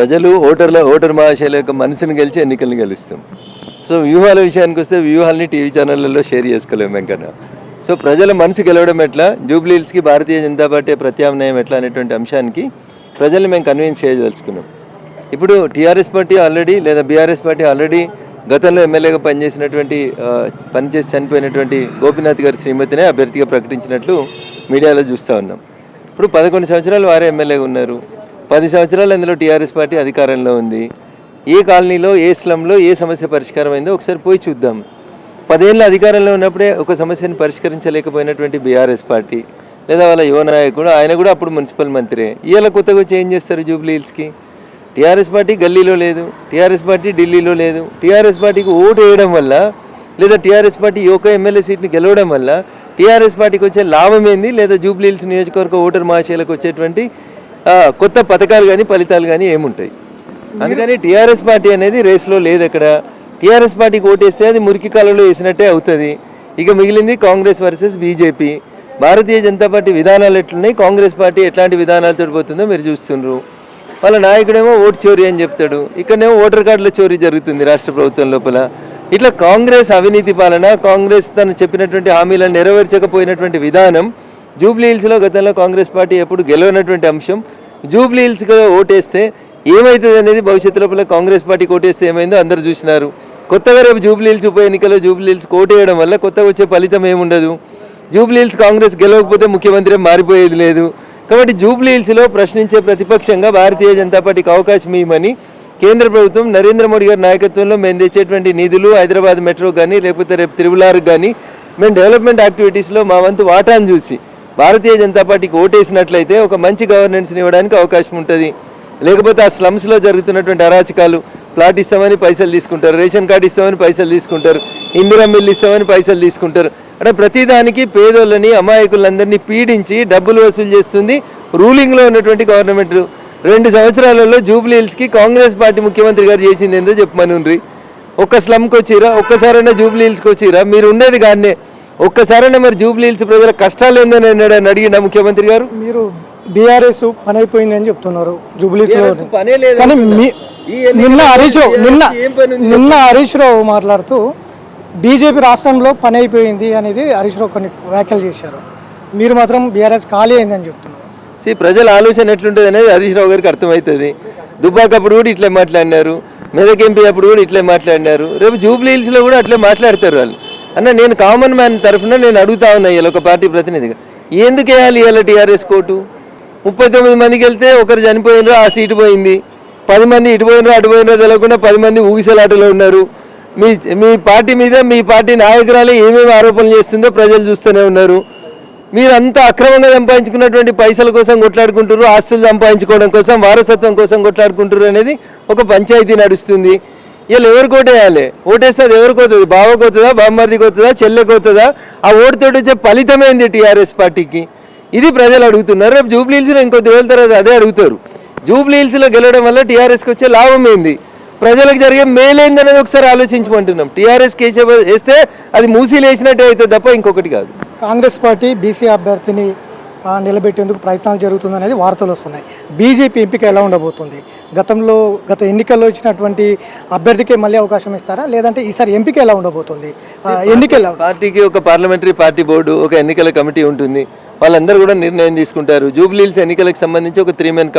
ప్రజలు ఓటర్ల ఓటర్ మహాశైల యొక్క మనసును గెలిచి ఎన్నికలను గెలుస్తాం. సో వ్యూహాల విషయానికి వస్తే వ్యూహాలని టీవీ ఛానళ్ళలో షేర్ చేసుకోలేము వెంకన్న. సో ప్రజల మనసు గెలవడం ఎట్లా? జూబ్లీహిల్స్కి భారతీయ జనతా పార్టీ ప్రత్యామ్నాయం ఎట్లా అనేటువంటి అంశానికి ప్రజల్ని మేము కన్విన్స్ చేయదలుచుకున్నాం. ఇప్పుడు టీఆర్ఎస్ పార్టీ ఆల్రెడీ లేదా బీఆర్ఎస్ పార్టీ ఆల్రెడీ గతంలో ఎమ్మెల్యేగా పనిచేసినటువంటి పనిచేసి చనిపోయినటువంటి గోపీనాథ్ గారి శ్రీమతినే అభ్యర్థిగా ప్రకటించినట్లు మీడియాలో చూస్తూ ఉన్నాం. ఇప్పుడు పదకొండు సంవత్సరాలు వారే ఎమ్మెల్యేగా ఉన్నారు. పది సంవత్సరాలు అందులో టీఆర్ఎస్ పార్టీ అధికారంలో ఉంది. ఏ కాలనీలో ఏ స్లంలో ఏ సమస్య పరిష్కారం అయిందో ఒకసారి పోయి చూద్దాం. పదేళ్ళ అధికారంలో ఉన్నప్పుడే ఒక సమస్యను పరిష్కరించలేకపోయినటువంటి బీఆర్ఎస్ పార్టీ లేదా వాళ్ళ యువ నాయకుడు ఆయన కూడా అప్పుడు మున్సిపల్ మంత్రే. ఇవాళ కొత్తగా వచ్చి ఏం చేస్తారు జూబ్లీ హిల్స్కి. టీఆర్ఎస్ పార్టీ గల్లీలో లేదు టీఆర్ఎస్ పార్టీ ఢిల్లీలో లేదు. టీఆర్ఎస్ పార్టీకి ఓటు వేయడం వల్ల లేదా టీఆర్ఎస్ పార్టీ ఈ ఒక ఎమ్మెల్యే సీట్ని గెలవడం వల్ల టీఆర్ఎస్ పార్టీకి వచ్చే లాభం ఏంది లేదా జూబ్లీ హిల్స్ నియోజకవర్గ ఓటర్ మహాశయులకు వచ్చేటువంటి కొత్త పథకాలు కానీ ఫలితాలు కానీ ఏముంటాయి. అందుకని టీఆర్ఎస్ పార్టీ అనేది రేస్లో లేదు అక్కడ టీఆర్ఎస్ పార్టీకి ఓటేస్తే అది మురికి కాలంలో వేసినట్టే అవుతుంది. ఇక మిగిలింది Congress versus BJP. Bharatiya Janata party విధానాలు ఎట్లున్నాయి? కాంగ్రెస్ పార్టీ ఎట్లాంటి విధానాలతో పోతుందో మీరు చూస్తున్నారు వాళ్ళ నాయకుడేమో ఓటు చోరీ అని చెప్తాడు. ఇక్కడనేమో ఓటర్ కార్డుల చోరీ జరుగుతుంది రాష్ట్ర ప్రభుత్వం లోపల. ఇట్లా కాంగ్రెస్ అవినీతి పాలన కాంగ్రెస్ తను చెప్పినటువంటి హామీలను నెరవేర్చకపోయినటువంటి విధానం జూబ్లీ హిల్స్లో గతంలో కాంగ్రెస్ పార్టీ ఎప్పుడు గెలవనటువంటి అంశం జూబ్లీ హిల్స్గా ఓటేస్తే ఏమవుతుంది అనేది భవిష్యత్తు లోపల కాంగ్రెస్ పార్టీకి ఓటేస్తే ఏమైందో అందరూ చూసినారు. కొత్తగా రేపు జూబ్లీ హిల్స్ ఉప ఎన్నికలో జూబ్లీ హిల్స్ ఓటేయడం వల్ల కొత్తగా వచ్చే ఫలితం ఏముండదు. జూబ్లీ హిల్స్ కాంగ్రెస్ గెలవకపోతే ముఖ్యమంత్రి మారిపోయేది లేదు. కాబట్టి జూబ్లీ హిల్స్లో ప్రశ్నించే ప్రతిపక్షంగా భారతీయ జనతా పార్టీకి అవకాశం ఇవ్వమని కేంద్ర ప్రభుత్వం నరేంద్ర మోడీ గారి నాయకత్వంలో మేము తెచ్చేటువంటి నిధులు హైదరాబాద్ మెట్రో కానీ లేకపోతే రేపు తిరుమలారు కానీ మేము డెవలప్మెంట్ యాక్టివిటీస్లో మా వంతు వాటాను చూసి భారతీయ జనతా పార్టీకి ఓటేసినట్లయితే ఒక మంచి గవర్నెన్స్ని ఇవ్వడానికి అవకాశం ఉంటుంది. లేకపోతే ఆ స్లమ్స్లో జరుగుతున్నటువంటి అరాచకాలు ప్లాట్ ఇస్తామని పైసలు తీసుకుంటారు రేషన్ కార్డు ఇస్తామని పైసలు తీసుకుంటారు ఇందిరా మిల్లు ఇస్తామని పైసలు తీసుకుంటారు. అంటే ప్రతిదానికి పేదోళ్ళని అమాయకులందరినీ పీడించి డబ్బులు వసూలు చేస్తుంది రూలింగ్లో ఉన్నటువంటి గవర్నమెంట్ రెండు సంవత్సరాలలో జూబ్లీ హిల్స్కి కాంగ్రెస్ పార్టీ ముఖ్యమంత్రి గారు చేసింది ఏందో చెప్పమనుండ్రి. ఒక్క స్లమ్కి వచ్చిరా ఒక్కసారైనా జూబ్లీ హిల్స్కి వచ్చిరా మీరు ఉండేది కానీ ఒక్కసారైనా మరి జూబ్లీ హిల్స్ ప్రజల కష్టాలు ఏందని అని అడిగిన ముఖ్యమంత్రి గారు. మీరు బీఆర్ఎస్ పని అయిపోయింది అని చెప్తున్నారు జూబ్లీస్లో BRS పనే లేదు. కానీ మీ- ఈ ఎన్నికల్లో నిన్న హరీష్ రావు నిన్న? నిన్న హరీష్ రావు మాట్లాడుతూ బీజేపీ రాష్ట్రంలో పని అయిపోయింది అనేది హరీష్ రావు కొన్ని వ్యాఖ్యలు చేశారు. మీరు మాత్రం బీఆర్ఎస్ ఖాళీ అయిందని చెప్తున్నారు. సి ప్రజల ఆలోచన ఎట్లుంటుంది అనేది హరీష్ రావు గారికి అర్థమవుతుంది. దుబ్బాక అప్పుడు కూడా ఇట్లే మాట్లాడినారు. మెదక్ ఎంపీ అప్పుడు కూడా ఇట్లే మాట్లాడినారు. రేపు జూబ్లీ హిల్స్లో కూడా అట్లే మాట్లాడతారు వాళ్ళు. అన్న నేను కామన్ మ్యాన్ తరఫున నేను అడుగుతా ఉన్నా ఇలా ఒక పార్టీ ప్రతినిధిగా. ఎందుకు వేయాలి ఇలా టీఆర్ఎస్ కోర్టు? ముప్పై తొమ్మిది మందికి వెళ్తే ఒకరు చనిపోయినరు ఆ సీటు పోయింది. పది మంది ఇటు పోయినరు అటు పోయినరో తెలియకుండా పది మంది ఊగిసలాటలో ఉన్నారు. మీ మీ పార్టీ మీద మీ పార్టీ నాయకురాలే ఏమేమి ఆరోపణలు చేస్తుందో ప్రజలు చూస్తూనే ఉన్నారు. మీరంతా అక్రమంగా సంపాదించుకున్నటువంటి పైసల కోసం కొట్లాడుకుంటారు ఆస్తులు సంపాదించుకోవడం కోసం వారసత్వం కోసం కొట్లాడుకుంటారు అనేది ఒక పంచాయతీ నడుస్తుంది. వీళ్ళు ఎవరికి ఓటేయాలి ఓటేస్తే అది ఎవరికి అవుతుంది బావకు అవుతుందా బామ్మర్దికి అవుతుందా చెల్లెకి అవుతుందా ఆ ఓటుతోటి వచ్చే ఫలితమైంది టీఆర్ఎస్ పార్టీకి? ఇది ప్రజలు అడుగుతున్నారు. రేపు జూబ్లీ హిల్స్లో ఇంకొద్ది రోజుల తర్వాత అదే అడుగుతారు. జూబ్లీ హిల్స్లో గెలవడం వల్ల టీఆర్ఎస్కి వచ్చే లాభం ఏంది? ప్రజలకు జరిగే మేలేందనేది ఒకసారి ఆలోచించమంటున్నాం. టీఆర్ఎస్ కేసే వేస్తే అది మూసీలు వేసినట్టే అవుతుంది తప్ప ఇంకొకటి కాదు. కాంగ్రెస్ పార్టీ బీసీ అభ్యర్థిని నిలబెట్టేందుకు ప్రయత్నాలు జరుగుతుందనేది వార్తలు వస్తున్నాయి. బీజేపీ ఎంపిక ఎలా ఉండబోతుంది? గతంలో గత ఎన్నికల్లో ఇచ్చినటువంటి అభ్యర్థికే మళ్ళీ అవకాశం ఇస్తారా? లేదంటే ఈసారి ఎంపిక ఎలా ఉండబోతుంది? ఆ, ఎన్నిక ఎలా పార్టీకి ఒక పార్లమెంటరీ పార్టీ బోర్డు ఒక ఎన్నికల కమిటీ ఉంటుంది. వాళ్ళందరూ కూడా నిర్ణయం తీసుకుంటారు. జూబ్లీహిల్స్ ఎన్నికలకు సంబంధించి ఒక త్రీ మెన్